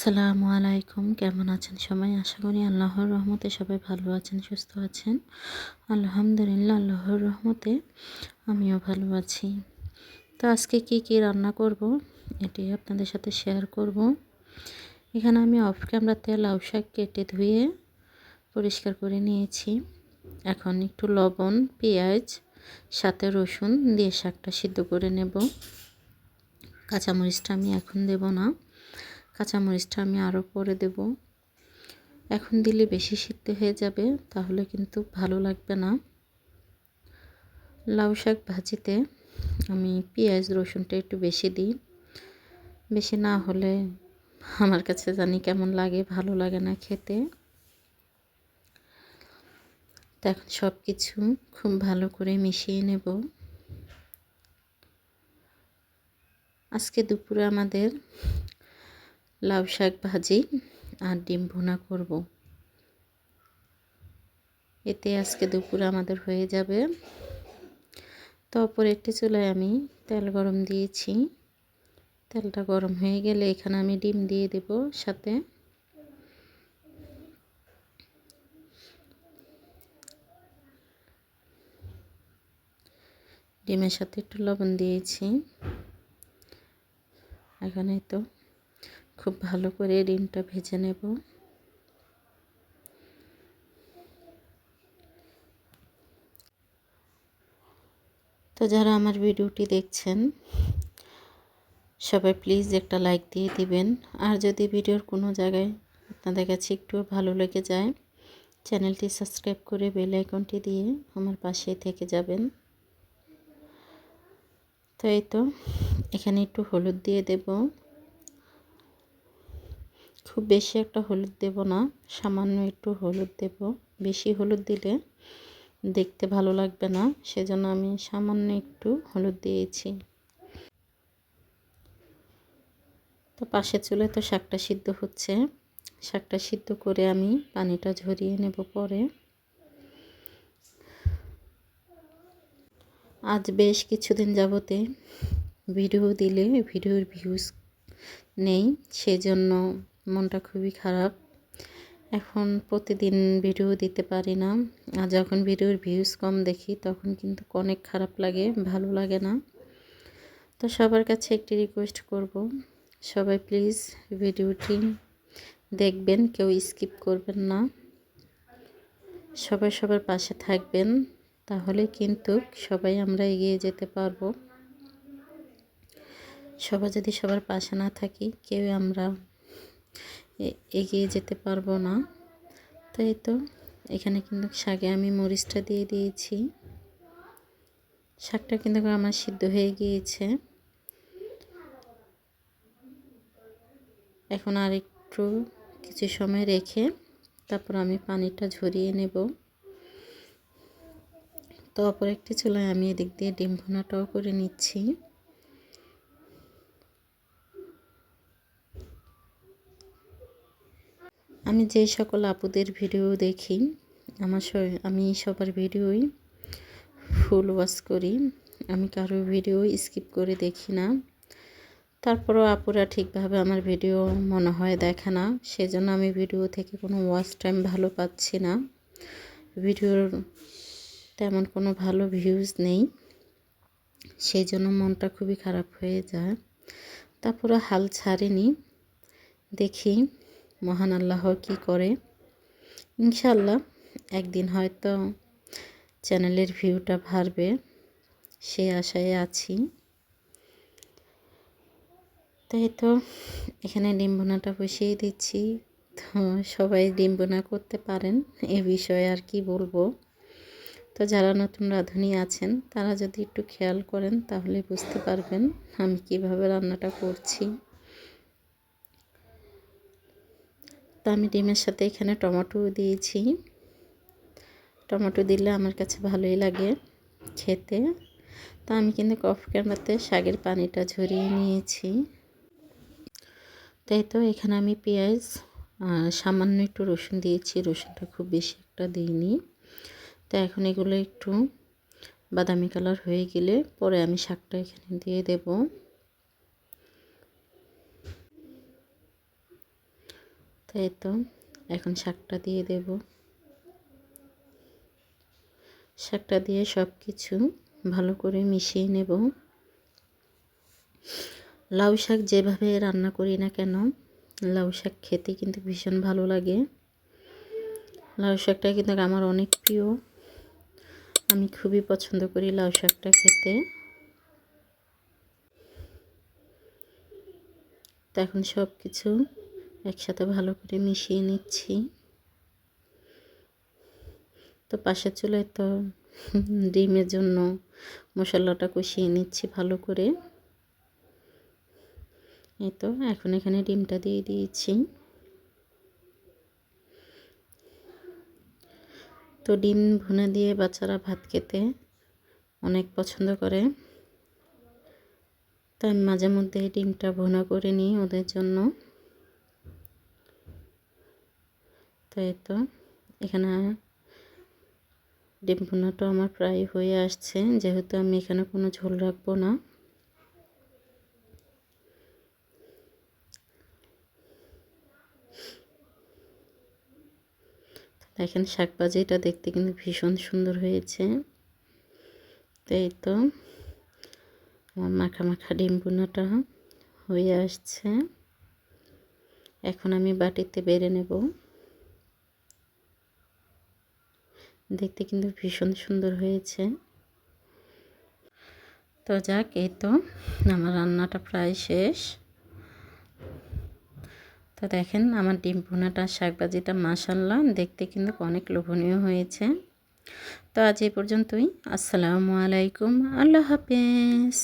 আসসালামু আলাইকুম। কেমন আছেন সবাই? আশা করি আল্লাহর রহমতে সবাই ভালো আছেন, সুস্থ আছেন। আলহামদুলিল্লাহ, আল্লাহর রহমতে আমিও ভালো আছি। তো আজকে কি কি রান্না করব এটি আপনাদের সাথে শেয়ার করব। এখানে আমি অফ ক্যামেরাতে লাউ শাক কেটে ধুয়ে পরিষ্কার করে নিয়েছি। এখন একটু লবণ, পেঁয়াজ, সাথে রসুন দিয়ে শাকটা সিদ্ধ করে নেব। কাঁচামরিচটা আমি এখন দেব না। কাঁচামরিচটা আমি আরও পরে দেব। এখন দিলে বেশি সিদ্ধ হয়ে যাবে, তাহলে কিন্তু ভালো লাগবে না। লাউ শাক ভাজিতে আমি পেঁয়াজ, রসুনটা একটু বেশি দিই। বেশি না হলে আমার কাছে জানি কেমন লাগে, ভালো লাগে না খেতে। তো এখন সব কিছু খুব ভালো করে মিশিয়ে নেব। আজকে দুপুরে আমাদের লাউ শাক ভাজি আর ডিম ভুনা করব। এতে আজকে দুপুরে আমাদের হয়ে যাবে। তো অপর একটি চুলায় আমি তেল গরম দিয়েছি। তেলটা গরম হয়ে গেলে এখানে আমি ডিম দিয়ে দেব সাথে। ডিমের সাথে একটু লবণ দিয়েছি। এখানে তো। খুব ভালো করে ডিমটা ভেজে নেব। তো যারা আমার ভিডিওটি দেখছেন, সবাই প্লিজ একটা লাইক দিয়ে দিবেন। আর যদি ভিডিওর কোনো জায়গায় আপনাদের কাছে একটু ভালো লেগে যায়, চ্যানেলটি সাবস্ক্রাইব করে বেল আইকনটি দিয়ে আমার পাশে থেকে যাবেন। তো এই তো, এখানে একটু হলুদ দিয়ে দেব। খুব বেশি একটা হলুদ দেব না, সামান্য একটু হলুদ দেব। বেশি হলুদ দিলে দেখতে ভালো লাগবে না, সেজন্য আমি সামান্য একটু হলুদ দিয়েছি। তো পাশে চুলে তো শাকটা সিদ্ধ হচ্ছে। শাকটা সিদ্ধ করে আমি পানিটা ঝরিয়ে নেব পরে। আজ বেশ কিছুদিন যাবতে ভিডিও দিলে, ভিডিওর ভিউজ নেই, সেজন্য মনটা খুবই খারাপ। এখন প্রতিদিন ভিডিও দিতে পারি না। আর যখন ভিডিওর ভিউজ কম দেখি, তখন কিন্তু অনেক খারাপ লাগে, ভালো লাগে না। তো সবার কাছে একটি রিকোয়েস্ট করব, সবাই প্লিজ ভিডিওটি দেখবেন, কেউ স্কিপ করবেন না। সবাই সবার পাশে থাকবেন, তাহলে কিন্তু সবাই আমরা এগিয়ে যেতে পারব। সবাই যদি সবার পাশে না থাকি, কেউ আমরা এগিয়ে যেতে পারব না। তাই তো এখানে কিন্তু শাকে আমি মরিচটা দিয়ে দিয়েছি। শাকটা কিন্তু আমার সিদ্ধ হয়ে গিয়েছে। এখন আর একটু কিছু সময় রেখে তারপর আমি পানিটা ঝরিয়ে নেব। তো অপর একটি চুলায় আমি এদিক দিয়ে ডিম ভুনাটাও করে নিচ্ছি। আমি যে সকল আপুদের ভিডিও দেখি, আমার আমি সবার ভিডিওই ফুল ওয়াচ করি। আমি কারও ভিডিও স্কিপ করে দেখি না। তারপরও আপুরা ঠিকভাবে আমার ভিডিও মনে হয় দেখে না। সেজন্য আমি ভিডিও থেকে কোনো ওয়াচ টাইম ভালো পাচ্ছি না। ভিডিওর তেমন কোনো ভালো ভিউজ নেই। সেই জন্য মনটা খুবই খারাপ হয়ে যায়। তারপরে হাল ছাড়িনি। দেখি। মহান আল্লাহ কি করে? ইনশাল্লাহ একদিন হয়তো চ্যানেলের ভিউটা বাড়বে, সে আশায় আছি। তাই তো এখানে ডিম বোনাটা বসিয়ে দিচ্ছি। তো সবাই ডিম বোনা করতে পারেন, এ বিষয়ে আর কি বলব। তো যারা নতুন রাঁধুনি আছেন, তারা যদি একটু খেয়াল করেন, তাহলে বুঝতে পারবেন আমি কীভাবে রান্নাটা করছি। তো আমি ডিমের সাথে এখানে টমেটো দিয়েছি। টমেটো দিলে আমার কাছে ভালোই লাগে খেতে। তা আমি কিন্তু কফ ক্যামেরাতে শাকের পানিটা ঝরিয়ে নিয়েছি। তাই তো এখানে আমি পেঁয়াজ সামান্য একটু রসুন দিয়েছি। রসুনটা খুব বেশি একটা দিইনি। তো এখন এগুলো একটু বাদামি কালার হয়ে গেলে পরে আমি শাকটা এখানে দিয়ে দেব। তাই তো, এখন শাকটা দিয়ে দেব। শাকটা দিয়ে সব কিছু ভালো করে মিশিয়ে নেব। লাউ শাক যেভাবে রান্না করি না কেন, লাউ শাক খেতে কিন্তু ভীষণ ভালো লাগে। লাউ শাকটা কিন্তু আমার অনেক প্রিয়। আমি খুবই পছন্দ করি লাউ শাকটা খেতে। তো এখন সব কিছু একসাথে ভালো করে মিশিয়ে নিচ্ছি। তো পাশের চুলায় তো ডিমের জন্য মশলাটা কষিয়ে নিচ্ছি ভালো করে। এই তো, এখন এখানে ডিমটা দিয়ে দিয়েছি। তো ডিম ভুনে দিয়ে বাচ্চারা ভাত খেতে অনেক পছন্দ করে। তাই মাঝে মধ্যে ডিমটা ভুনা করে নিই ওদের জন্য। তাই তো এখানে ডিম ভুনাটা আমার প্রায় হয়ে আসছে, যেহেতু আমি এখানে কোনো ঝোল রাখব না। দেখেন শাক ভাজিটা দেখতে কিন্তু ভীষণ সুন্দর হয়েছে। তো এই তো মাখা মাখা ডিম বোনাটা হয়ে আসছে। এখন আমি বাটিতে বেড়ে নেব। দেখতে কিন্তু ভীষণ সুন্দর হয়েছে। তো যাক, এই তো আমার রান্নাটা প্রায় শেষ। তো দেখেন, আমার ডিম ভুনাটা, শাকবাজিটা মাসাল্লাহ দেখতে কিন্তু অনেক লোভনীয় হয়েছে। তো আজ এই পর্যন্তই। আসসালামু আলাইকুম। আল্লাহ হাফেজ।